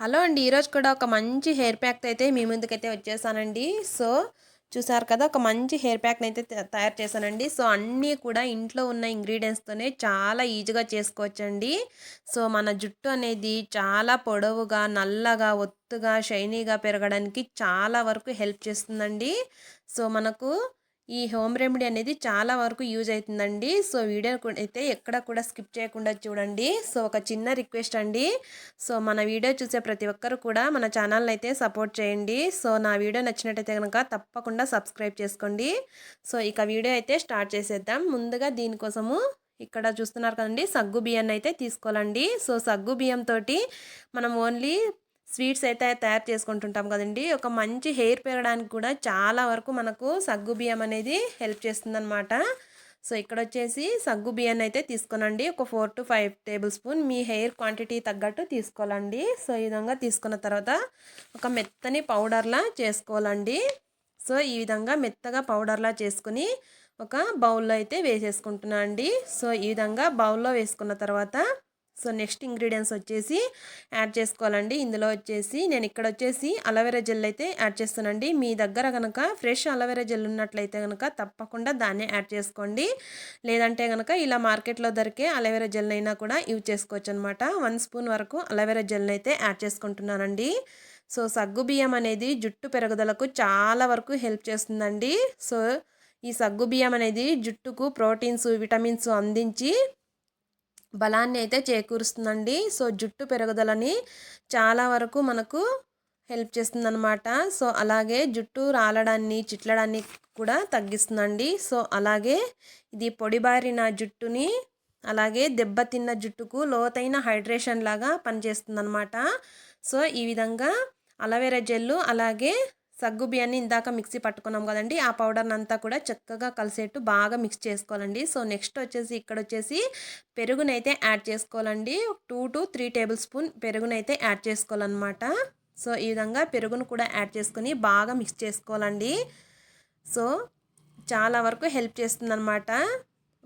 Hello అండి. ఈరోజు కూడా ఒక మంచి హెయిర్ ప్యాక్ అయితే మీ ముందుకైతే వచ్చేసానండి. సో చూసారు కదా ఒక మంచి హెయిర్ ప్యాక్ని అయితే తయారు చేశానండి. సో అన్నీ కూడా ఇంట్లో ఉన్న ఇంగ్రీడియంట్స్తోనే చాలా ఈజీగా చేసుకోవచ్చండి. సో మన జుట్టు అనేది చాలా పొడవుగా నల్లగా ఒత్తుగా షైనీగా పెరగడానికి చాలా వరకు హెల్ప్ చేస్తుందండి. సో మనకు ఈ హోమ్ రెమెడీ అనేది చాలా వరకు యూజ్ అవుతుందండి. సో వీడియో అయితే ఎక్కడ కూడా స్కిప్ చేయకుండా చూడండి. సో ఒక చిన్న రిక్వెస్ట్ అండి. సో మన వీడియో చూసే ప్రతి ఒక్కరు కూడా మన ఛానల్ని అయితే సపోర్ట్ చేయండి. సో నా వీడియో నచ్చినట్టయితే కనుక తప్పకుండా సబ్స్క్రైబ్ చేసుకోండి. సో ఇక వీడియో అయితే స్టార్ట్ చేసేద్దాం. ముందుగా దీనికోసము ఇక్కడ చూస్తున్నారు కదండి సగ్గు బియ్యాన్ని అయితే తీసుకోవాలండి. సో సగ్గు బియ్యంతో మనం ఓన్లీ స్వీట్స్ అయితే తయారు చేసుకుంటుంటాం కదండి. ఒక మంచి హెయిర్ పెరగడానికి కూడా చాలా వరకు మనకు సగ్గు బియ్యం అనేది హెల్ప్ చేస్తుందన్నమాట. సో ఇక్కడ వచ్చేసి సగ్గు బియ్యాన్ని అయితే తీసుకోనండి. ఒక four to five tablespoon మీ హెయిర్ క్వాంటిటీ తగ్గట్టు తీసుకోవాలండి. సో ఈ విధంగా తీసుకున్న తర్వాత ఒక మెత్తని పౌడర్లా చేసుకోవాలండి. సో ఈ విధంగా మెత్తగా పౌడర్లా చేసుకుని ఒక బౌల్లో అయితే వేసేసుకుంటున్నాను అండి. సో ఈ విధంగా బౌల్లో వేసుకున్న తర్వాత సో నెక్స్ట్ ఇంగ్రీడియంట్స్ వచ్చేసి యాడ్ చేసుకోవాలండి. ఇందులో వచ్చేసి నేను ఇక్కడ వచ్చేసి అలవేరా జెల్ అయితే యాడ్ చేస్తానండి మీ దగ్గర కనుక ఫ్రెష్ అలవేరా జెల్ ఉన్నట్లయితే కనుక తప్పకుండా దాన్నే యాడ్ చేసుకోండి. లేదంటే కనుక ఇలా మార్కెట్లో దొరికే అలవేరా జెల్ అయినా కూడా యూజ్ చేసుకోవచ్చు అనమాట వన్ స్పూన్ వరకు అలవేరా జెల్ అయితే యాడ్ చేసుకుంటున్నానండి. సో సగ్గు బియ్యం అనేది జుట్టు పెరుగుదలకు చాలా వరకు హెల్ప్ చేస్తుందండి. సో ఈ సగ్గు బియ్యం అనేది జుట్టుకు ప్రోటీన్స్ విటమిన్స్ అందించి బలాన్ని అయితే చేకూరుస్తుందండి. సో జుట్టు పెరుగుదలని చాలా వరకు మనకు హెల్ప్ చేస్తుందన్నమాట. సో అలాగే జుట్టు రాలడాన్ని చిట్లడాన్ని కూడా తగ్గిస్తుందండి. సో అలాగే ఇది పొడిబారిన జుట్టుని అలాగే దెబ్బతిన్న జుట్టుకు లోతైన హైడ్రేషన్ లాగా పనిచేస్తుందన్నమాట. సో ఈ విధంగా అలవేరా జెల్లు అలాగే సగ్గు బియ్యాన్ని ఇందాక మిక్సీ పట్టుకున్నాం కదండి ఆ పౌడర్ని అంతా కూడా చక్కగా కలిసేట్టు బాగా మిక్స్ చేసుకోవాలండి. సో నెక్స్ట్ వచ్చేసి ఇక్కడ వచ్చేసి పెరుగునైతే యాడ్ చేసుకోవాలండి. Two to three tablespoon పెరుగునైతే యాడ్ చేసుకోవాలన్నమాట. సో ఈ విధంగా పెరుగును కూడా యాడ్ చేసుకుని బాగా మిక్స్ చేసుకోవాలండి. సో చాలా వరకు హెల్ప్ చేస్తుందన్నమాట.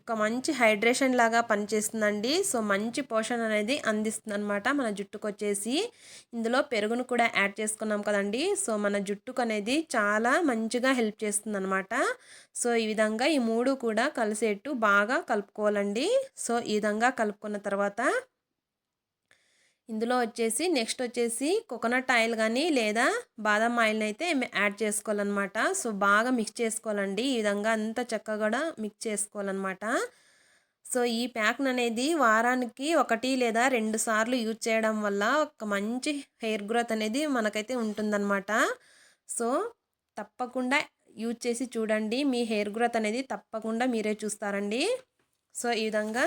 ఒక మంచి హైడ్రేషన్ లాగా పనిచేస్తుందండి. సో మంచి పోషణ అనేది అందిస్తుంది అనమాట మన జుట్టుకు వచ్చేసి ఇందులో పెరుగును కూడా యాడ్ చేసుకున్నాం కదండి. సో మన జుట్టుకు అనేది చాలా మంచిగా హెల్ప్ చేస్తుంది అనమాట సో ఈ విధంగా ఈ మూడు కూడా కలిసేట్టు బాగా కలుపుకోవాలండి. సో ఈ విధంగా కలుపుకున్న తర్వాత ఇందులో వచ్చేసి నెక్స్ట్ వచ్చేసి కోకోనట్ ఆయిల్ కానీ లేదా బాదం ఆయిల్ని అయితే యాడ్ చేసుకోవాలన్నమాట. సో బాగా మిక్స్ చేసుకోవాలండి. ఈ విధంగా అంత చక్కగా మిక్స్ చేసుకోవాలన్నమాట. సో ఈ ప్యాక్ని అనేది వారానికి ఒకటి లేదా రెండు సార్లు యూజ్ చేయడం వల్ల ఒక మంచి హెయిర్ గ్రోత్ అనేది మనకైతే ఉంటుందన్నమాట. సో తప్పకుండా యూజ్ చేసి చూడండి. మీ హెయిర్ గ్రోత్ అనేది తప్పకుండా మీరే చూస్తారండి. సో ఈ విధంగా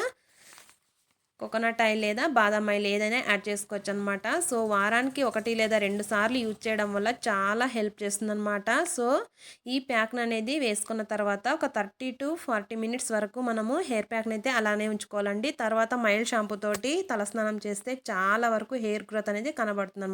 కోకోనట్ ఆయిల్ లేదా బాదం ఆయిల్ ఏదైనా యాడ్ చేసుకోవచ్చు అనమాట సో వారానికి ఒకటి లేదా రెండు సార్లు యూజ్ చేయడం వల్ల చాలా హెల్ప్ చేస్తుందనమాట. సో ఈ ప్యాక్ని అనేది వేసుకున్న తర్వాత ఒక థర్టీ టు ఫార్టీ మినిట్స్ వరకు మనము హెయిర్ ప్యాక్ని అయితే అలానే ఉంచుకోవాలండి. తర్వాత మైల్డ్ షాంపూ తోటి తలస్నానం చేస్తే చాలా వరకు హెయిర్ గ్రోత్ అనేది కనబడుతుంది